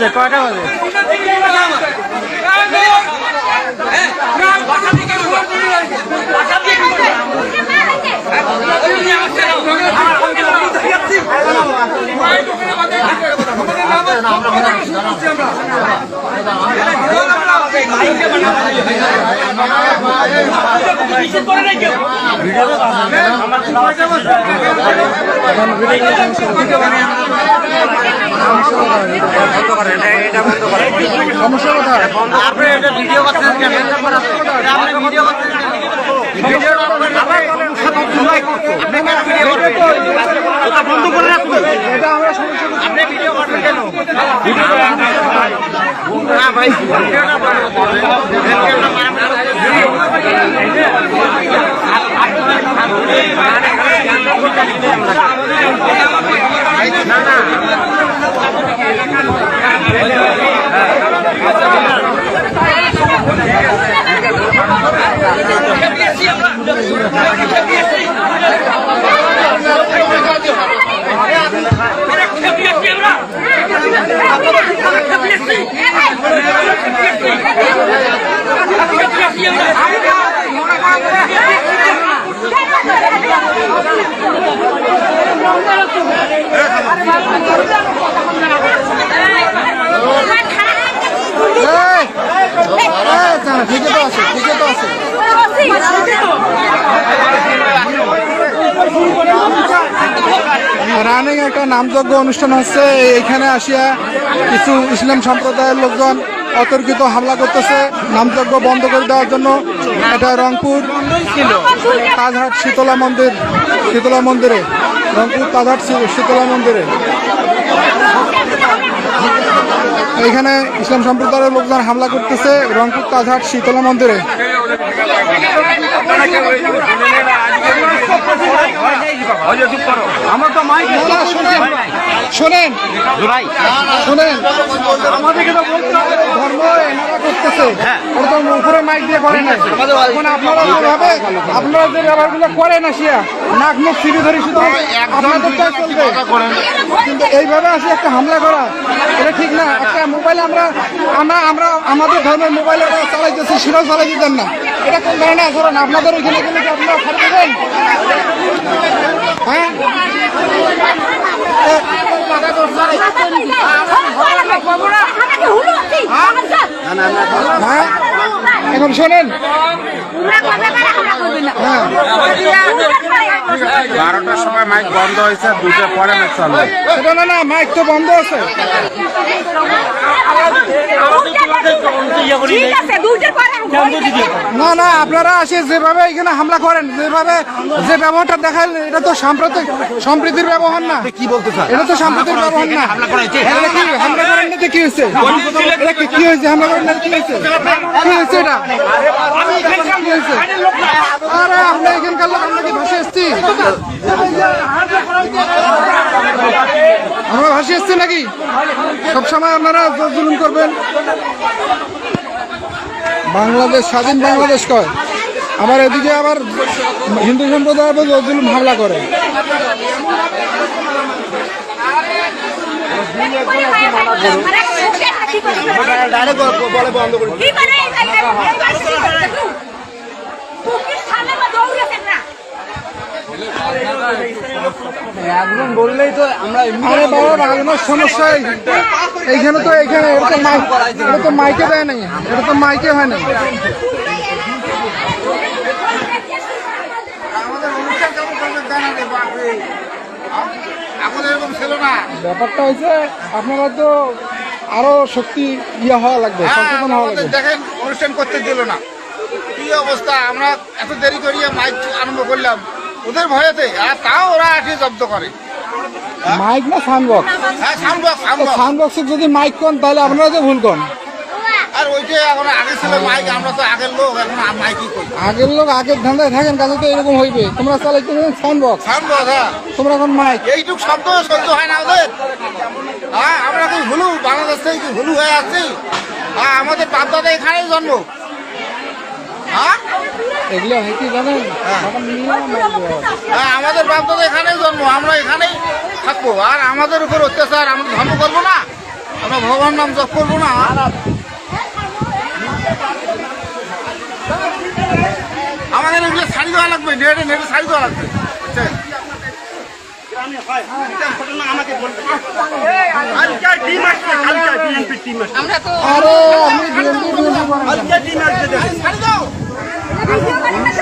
বাজে কয়টা বাজে সমস্যা কোথায়? আপনি এটা ভিডিও করতেছেন ভিডিও করতেছেন ভিডিও আমার সমস্যা তো জুলাই করতো আপনি কেন ভিডিও করবেন ওটা বন্ধ করে রাখুন এটা আমরা সমস্যা আপনি ভিডিও করবেন কেন না ভাই ভিডিওটা বন্ধ করবেন। ভিডিওটা মারামারি না না ঠিকই আছে রানিং একটা নামযজ্ঞ অনুষ্ঠান হচ্ছে। এখানে আসিয়া কিছু ইসলাম সম্প্রদায়ের লোকজন অতর্কিত হামলা করতেছে। নামযজ্ঞ বন্ধ করে দেওয়ার জন্য এটা রংপুর তাজহাট শীতলা মন্দির, শীতলা মন্দিরে। রংপুর তাজহাট শীতলা মন্দিরে। এখানে ইসলাম সম্প্রদায়ের লোকজন হামলা করতেছে রংপুর তাজহাট শীতলা মন্দিরে। শোনেন শোনেন। উপরে মাইক দিয়ে আপনারা নাক ধরে শুধু কিন্তু এইভাবে আসি একটা হামলা করা, এটা ঠিক না। একটা মোবাইলে আমরা আমরা আমরা আমাদের ধর্মের মোবাইলে চালাইতেছি সেটাও চালাই দিতেন না। এটা কোন ধরনের আচরণ আপনাদের ওইখানে গেলে কি আপনারা ছাড় দেবেন? হ্যাঁ? হ্যাঁ? এখন শোনেন। হ্যাঁ। বারোটার সময় মাইক বন্ধ হয়েছে দুটো পরে মাইক না না মাইক তো বন্ধ আছে। না না আপনারা আসে যেভাবে এখানে হামলা করেন যেভাবে যে ব্যবহারটা দেখান এটা তো সাম্প্রতিক সম্প্রীতির ব্যবহার না। কি বলতে চান? এটা তো সাম্প্রতিক ব্যবহার না। হামলা করেন না কি হয়েছে? এটা কি কি হয়েছে হামলা করেন না কি হয়েছে? কি হয়েছে এটা? কি হয়েছে? আরে আমরা এখানকার লোক আমরা কি আমরা ভাসে এসছি নাকি সবসময় আপনারা জুলুম করবেন বাংলাদেশ স্বাধীন বাংলাদেশ কয় আবার এদিকে আবার হিন্দু সম্প্রদায় জুলুম হামলা করে বলে বন্ধ করে একজন বললেই তো আমরা আরে বাবা সমস্যা এইখানে তো এইখানে এটা তো এটা তো মাইকে দেয় নাই। এটা তো মাইকে হয় না আমাদের ছিল না ব্যাপারটা হয়েছে আপনারা তো আরও শক্তি ইয়ে হওয়া লাগবে সচেতন হওয়া লাগবে। দেখেন অনুষ্ঠান করতে দিল না। কি অবস্থা? আমরা এত দেরি করিয়ে মাইক আরম্ভ করলাম। ওদের ভয়েতে। আর তাও ওরা আসে জব্দ করে। মাইক না সাউন্ড বক্স হ্যাঁ sound box sound box sound বক্সে যদি মাইক কন তাহলে আপনারা তো ভুল কন। আর ওইটা এখন আগে ছিল মাইক আমরা তো আগের লোক এখন মাইকই করি আগের লোক আগের ধান্দায় থাকেন কাজে তো এরকম হইবে। তোমরা চালাইতে সাউন্ড বক্স সাউন্ড হ্যাঁ। তোমরা এখন মাইক। এইটুক শব্দ সহ্য হয় না ওদের। হ্যাঁ আমরা কি ভুলু বাংলাদেশ থেকে কি ভুলু হয়ে আছি হ্যাঁ আমাদের বাপদাদা এখানেই জন্ম। এগুলো হয় কি জানেন? হয়। হ্যাঁ আমাদের বাপদাদা এখানেই জন্ম আমরা এখানেই থাকব। আর আমাদের উপর অত্যাচার আমরা ধর্ম করব না। আমরা ভগবান নাম জপ করব না। আমাদের এগুলো শাড়ি দেওয়া লাগবে নেটে নেটে শাড়ি দেওয়া লাগবে? আমরা তো আরে আপনি 哎呀，我的妈！